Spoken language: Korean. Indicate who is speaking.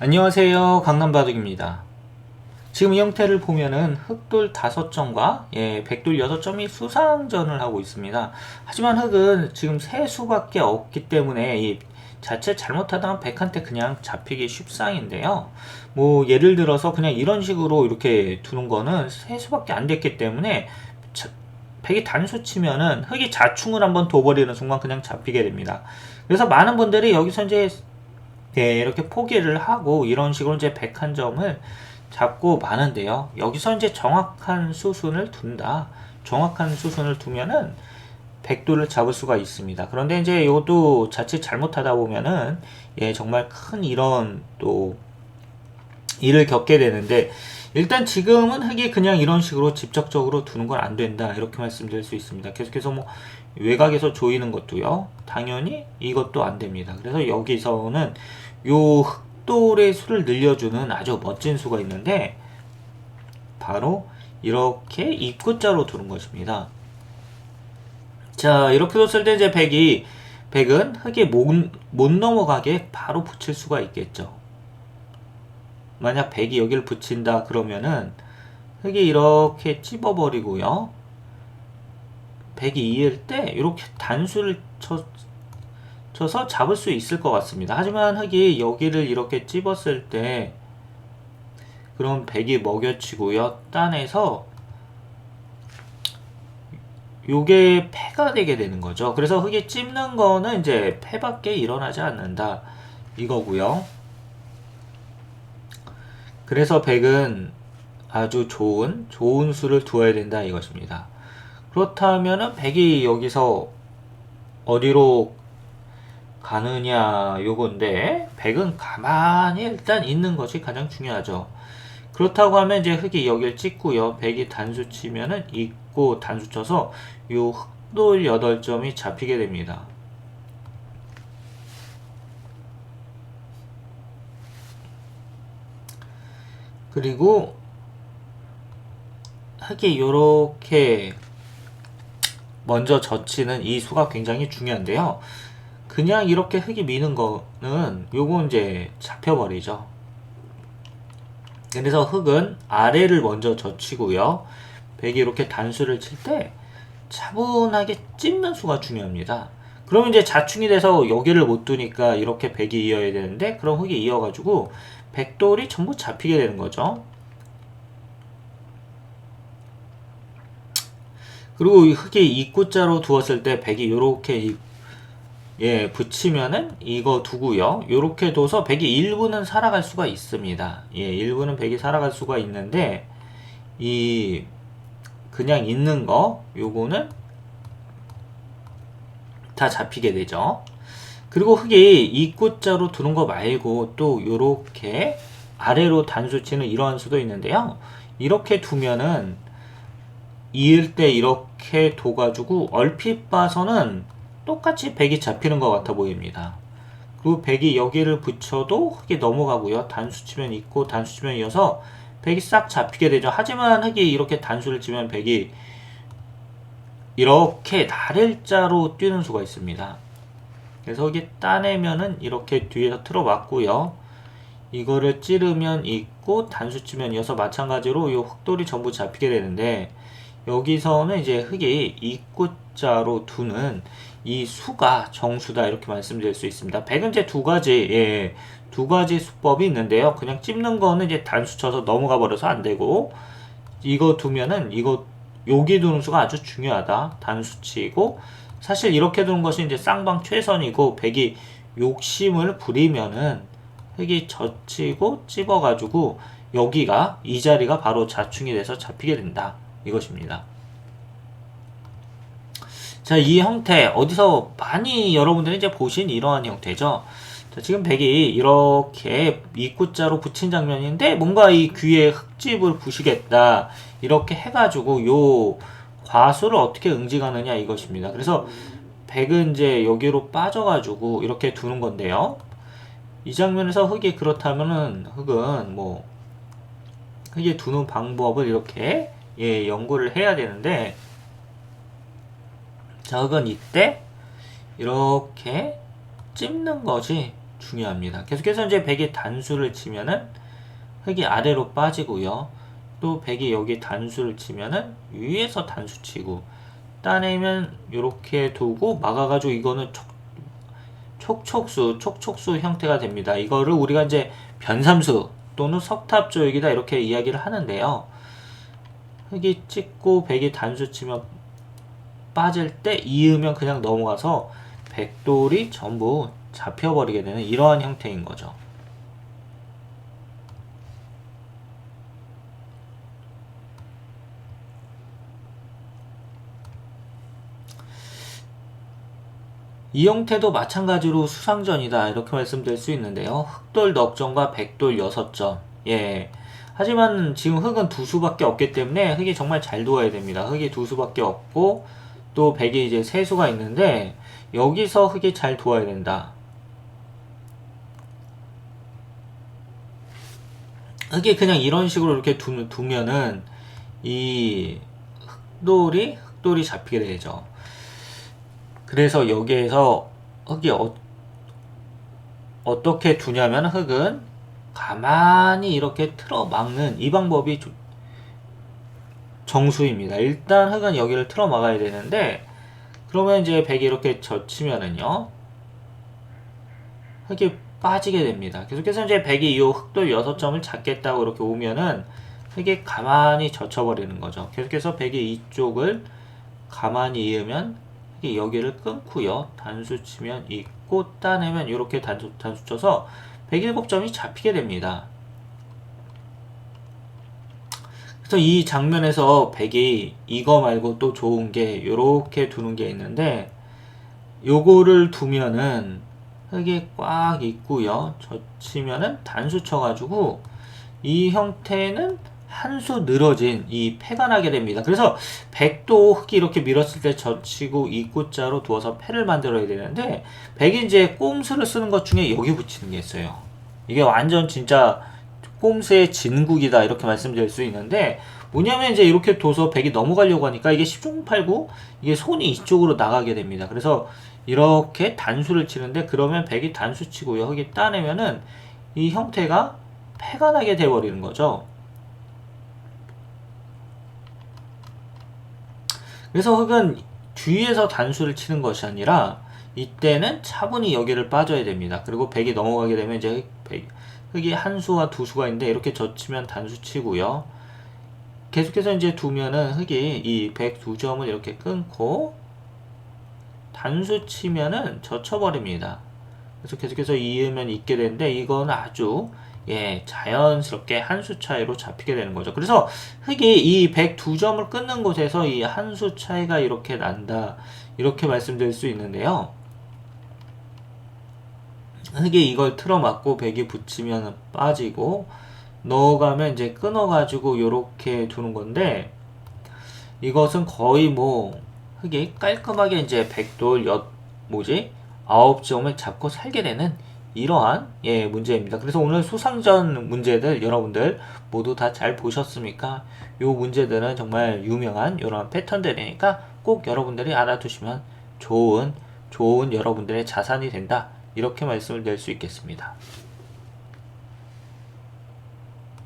Speaker 1: 안녕하세요. 강남바둑입니다. 지금 이 형태를 보면은 흑돌 5점과 예, 백돌 6점이 수상전을 하고 있습니다. 하지만 흑은 지금 세 수밖에 없기 때문에 이 자체 잘못하다가 백한테 그냥 잡히기 쉽상인데요. 뭐 예를 들어서 그냥 이런 식으로 이렇게 두는 거는 세 수밖에 안 됐기 때문에 자- 백이 단수 치면은 흑이 자충을 한번 둬버리는 순간 그냥 잡히게 됩니다. 그래서 많은 분들이 여기서 이제 네, 이렇게 포기를 하고 이런 식으로 이제 101점을 잡고 마는데요. 여기서 이제 정확한 수순을 둔다. 정확한 수순을 두면은 100도를 잡을 수가 있습니다. 그런데 이제 이것도 자칫 잘못하다 보면은 예, 정말 큰 이런 또 일을 겪게 되는데 일단 지금은 흑이 그냥 이런 식으로 직접적으로 두는 건 안 된다 이렇게 말씀드릴 수 있습니다. 계속해서 뭐 외곽에서 조이는 것도요 당연히 이것도 안 됩니다. 그래서 여기서는 요 흑돌의 수를 늘려주는 아주 멋진 수가 있는데 바로 이렇게 입구자로 두는 것입니다. 자 이렇게 뒀을 때 이제 백이 백은 흑이 못, 못 넘어가게 바로 붙일 수가 있겠죠. 만약 백이 여기를 붙인다 그러면은 흑이 이렇게 찝어버리고요. 백이 이을 때 이렇게 단수를 쳐, 쳐서 잡을 수 있을 것 같습니다. 하지만 흑이 여기를 이렇게 찝었을 때 그럼 백이 먹여치고요. 따내서 요게 패가 되게 되는 거죠. 그래서 흑이 찝는 거는 이제 패밖에 일어나지 않는다 이거고요. 그래서 백은 아주 좋은 좋은 수를 두어야 된다 이것입니다. 그렇다면은 백이 여기서 어디로 가느냐 요건데 백은 가만히 일단 있는 것이 가장 중요하죠. 그렇다고 하면 이제 흑이 여기를 찍고요. 백이 단수 치면은 있고 단수 쳐서 요 흑돌 8점이 잡히게 됩니다. 그리고 흑이 요렇게 먼저 젖히는 이 수가 굉장히 중요한데요. 그냥 이렇게 흙이 미는 거는 요거 이제 잡혀버리죠. 그래서 흙은 아래를 먼저 젖히고요. 백이 이렇게 단수를 칠 때 차분하게 찝는 수가 중요합니다. 그럼 이제 자충이 돼서 여기를 못 두니까 이렇게 백이 이어야 되는데 그럼 흙이 이어가지고 백돌이 전부 잡히게 되는 거죠. 그리고 이 흙이 입구자로 두었을 때 백이 요렇게 예, 붙이면은 이거 두고요. 요렇게 둬서 백이 일부는 살아갈 수가 있습니다. 예, 일부는 백이 살아갈 수가 있는데 이 그냥 있는 거 요거는 다 잡히게 되죠. 그리고 흙이 입구자로 두는 거 말고 또 요렇게 아래로 단수 치는 이러한 수도 있는데요. 이렇게 두면은 이을 때 이렇게 둬가지고 얼핏 봐서는 똑같이 백이 잡히는 것 같아 보입니다. 그리고 백이 여기를 붙여도 흙이 넘어가고요. 단수 치면 있고 단수 치면 이어서 백이 싹 잡히게 되죠. 하지만 흙이 이렇게 단수를 치면 백이 이렇게 나를자로 뛰는 수가 있습니다. 그래서 이게 따내면은 이렇게 뒤에서 틀어 맞고요. 이거를 찌르면 있고 단수 치면 이어서 마찬가지로 이 흑돌이 전부 잡히게 되는데 여기서는 이제 흙이 입구자로 두는 이 수가 정수다 이렇게 말씀드릴 수 있습니다. 백은 이제 두 가지 예, 두 가지 수법이 있는데요. 그냥 찝는 거는 이제 단수 쳐서 넘어가 버려서 안 되고 이거 두면은 이거 여기 두는 수가 아주 중요하다. 단수 치고 사실 이렇게 두는 것이 이제 쌍방 최선이고 백이 욕심을 부리면은 흙이 젖히고 찝어가지고 여기가 이 자리가 바로 자충이 돼서 잡히게 된다. 이것입니다. 자, 이 형태 어디서 많이 여러분들이 이제 보신 이러한 형태죠. 자, 지금 백이 이렇게 입구자로 붙인 장면인데 뭔가 이 귀에 흙집을 부시겠다 이렇게 해가지고 요 과수를 어떻게 응징하느냐 이것입니다. 그래서 백은 이제 여기로 빠져가지고 이렇게 두는 건데요. 이 장면에서 흙이 그렇다면은 흙은 뭐 흙이 두는 방법을 이렇게 예, 연구를 해야 되는데 자, 흙은 이때 이렇게 찝는 것이 중요합니다. 계속해서 이제 백이 단수를 치면은 흑이 아래로 빠지고요. 또 백이 여기 단수를 치면은 위에서 단수 치고 따내면 이렇게 두고 막아가지고 이거는 촉, 촉촉수, 촉촉수 형태가 됩니다. 이거를 우리가 이제 변삼수 또는 석탑 조역이다 이렇게 이야기를 하는데요. 흑이 찍고 백이 단수 치면 빠질 때 이으면 그냥 넘어가서 백돌이 전부 잡혀버리게 되는 이러한 형태인 거죠. 이 형태도 마찬가지로 수상전이다 이렇게 말씀드릴 수 있는데요. 흑돌 넉점과 백돌 여섯 점. 예. 하지만 지금 흑은 두 수밖에 없기 때문에 흑이 정말 잘 두어야 됩니다. 흑이 두 수밖에 없고 또 백이 이제 세 수가 있는데 여기서 흑이 잘 두어야 된다. 흑이 그냥 이런 식으로 이렇게 두, 두면은 이 흑돌이 흑돌이 잡히게 되죠. 그래서 여기에서 흑이 어, 어떻게 두냐면 흑은 가만히 이렇게 틀어 막는 이 방법이 조- 정수입니다. 일단 흑은 여기를 틀어 막아야 되는데 그러면 이제 백이 이렇게 젖히면은요 흑이 빠지게 됩니다. 계속해서 이제 백이 이 흑돌 6점을 잡겠다고 이렇게 오면은 흑이 가만히 젖혀버리는 거죠. 계속해서 백이 이쪽을 가만히 이으면 여기를 끊고요. 단수 치면 있고 따내면 이렇게 단수, 단수 쳐서 107점이 잡히게 됩니다. 그래서 이 장면에서 백이 이거 말고 또 좋은 게 요렇게 두는 게 있는데 요거를 두면은 흙이 꽉 있고요. 젖히면은 단수 쳐가지고 이 형태는 한 수 늘어진 이 패가 나게 됩니다. 그래서 백도 흙이 이렇게 밀었을 때 젖히고 입구자로 두어서 패를 만들어야 되는데 백이 이제 꼼수를 쓰는 것 중에 여기 붙이는 게 있어요. 이게 완전 진짜 꼼수의 진국이다 이렇게 말씀드릴 수 있는데 뭐냐면 이제 이렇게 둬서 백이 넘어가려고 하니까 이게 10종 8구 이게 손이 이쪽으로 나가게 됩니다. 그래서 이렇게 단수를 치는데 그러면 백이 단수 치고요. 흙이 따내면은 이 형태가 패가 나게 돼버리는 거죠. 그래서 흙은 뒤에서 단수를 치는 것이 아니라 이때는 차분히 여기를 빠져야 됩니다. 그리고 백이 넘어가게 되면 이제 백, 흙이 한 수와 두 수가 있는데 이렇게 젖히면 단수 치고요. 계속해서 이제 두면은 흙이 이백두 점을 이렇게 끊고 단수 치면은 젖혀버립니다. 그래서 계속해서 이으면 있게 되는데 이건 아주 예, 자연스럽게 한 수 차이로 잡히게 되는 거죠. 그래서 흙이 이 102점을 끊는 곳에서 이 한 수 차이가 이렇게 난다. 이렇게 말씀드릴 수 있는데요. 흙이 이걸 틀어막고 백이 붙이면 빠지고 넣어가면 이제 끊어가지고 이렇게 두는 건데 이것은 거의 뭐 흙이 깔끔하게 이제 백돌 엿 뭐지 아홉 점을 잡고 살게 되는 이러한 예 문제입니다. 그래서 오늘 수상전 문제들 여러분들 모두 다 잘 보셨습니까? 요 문제들은 정말 유명한 이런 패턴들이니까 꼭 여러분들이 알아두시면 좋은 좋은 여러분들의 자산이 된다 이렇게 말씀을 드릴 수 있겠습니다.